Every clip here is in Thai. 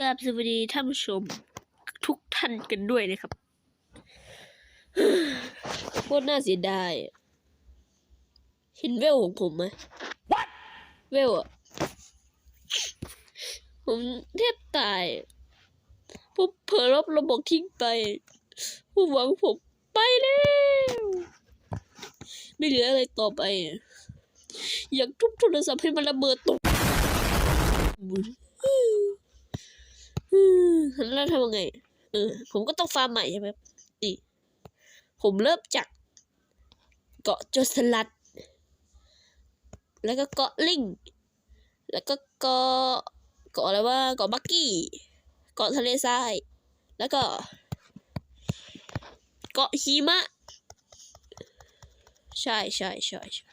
กราบสวัสดีท่านผู้ชม ทุกท่านกันด้วยนะครับโคตรน่าเสียดายอะเห็นเวลของผมไหมเวลอะผมแทบตายอะผมเผลอลบระบบทิ้งไปผมหวังผมไปแล้ว ไม่เหลืออะไรต่อไปอะอยากทุบโทรศัพท์ให้มันระเบิดตกอืม แล้วทำยังไง เออ ผมก็ต้องฟาร์มใหม่ใช่ไหมครับนี่ผมเริ่มจาก เกาะจสลัด แล้วก็เกาะลิง แล้วก็เกาะเกาะอะไรว่าเกาะบักกี้ เกาะทะเลทราย แล้วก็ เกาะหิมะ ใช่ใช่ใช่ใช่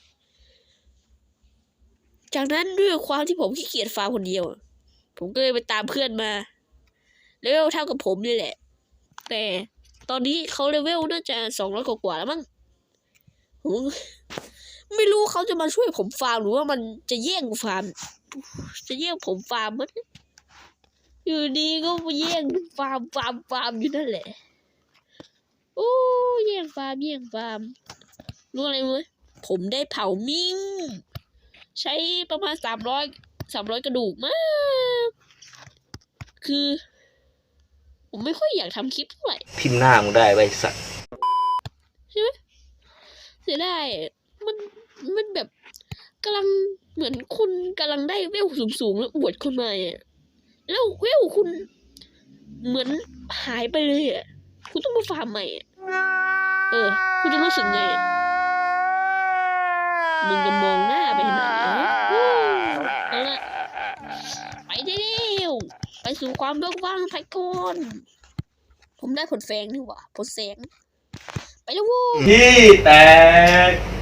จากนั้นด้วยความที่ผมขี้เกียจฟาร์มคนเดียว ผมก็เลยไปตามเพื่อนมา เลเวลเท่ากับผมนี่แหละ แต่ตอนนี้เขาเลเวลน่าจะสองร้อยกว่าแล้วมั้งผมไม่รู้เขาจะมาช่วยผมฟาร์มหรือว่ามันจะแย่งฟาร์ม จะแย่งผมฟาร์มมันอยู่ดีก็มาแย่งฟาร์มฟาร์มฟาร์มอยู่นั่นแหละโอ้แย่งฟาร์มแย่งฟาร์มรู้อะไรไหมผมได้เผามิงใช้ประมาณสามร้อยสามร้อยกระดูกมาก คือ ผมไม่ค่อยอยากทำคลิปเท่าไหร่พิมพ์หน้ามึงได้ไว้สัตว์เสียดายอะมันมันแบบกำลังเหมือนคุณกำลังได้เวลสูงๆแล้วอวดคุณมาอะแล้วเวลคุณ เหมือนหายไปเลยอะคุณต้องมาฟาร์มใหม่อะเออ คุณจะรู้สึกไงอะมึงจะมองหน้าไปขนาดไหนฮู้เอาละไปได้เร็วไป สู่ความเบิกว่างไทยก่อนผมได้ผลแฟงนี่หว่าผลแสง ไปแล้ววู้ที่แตก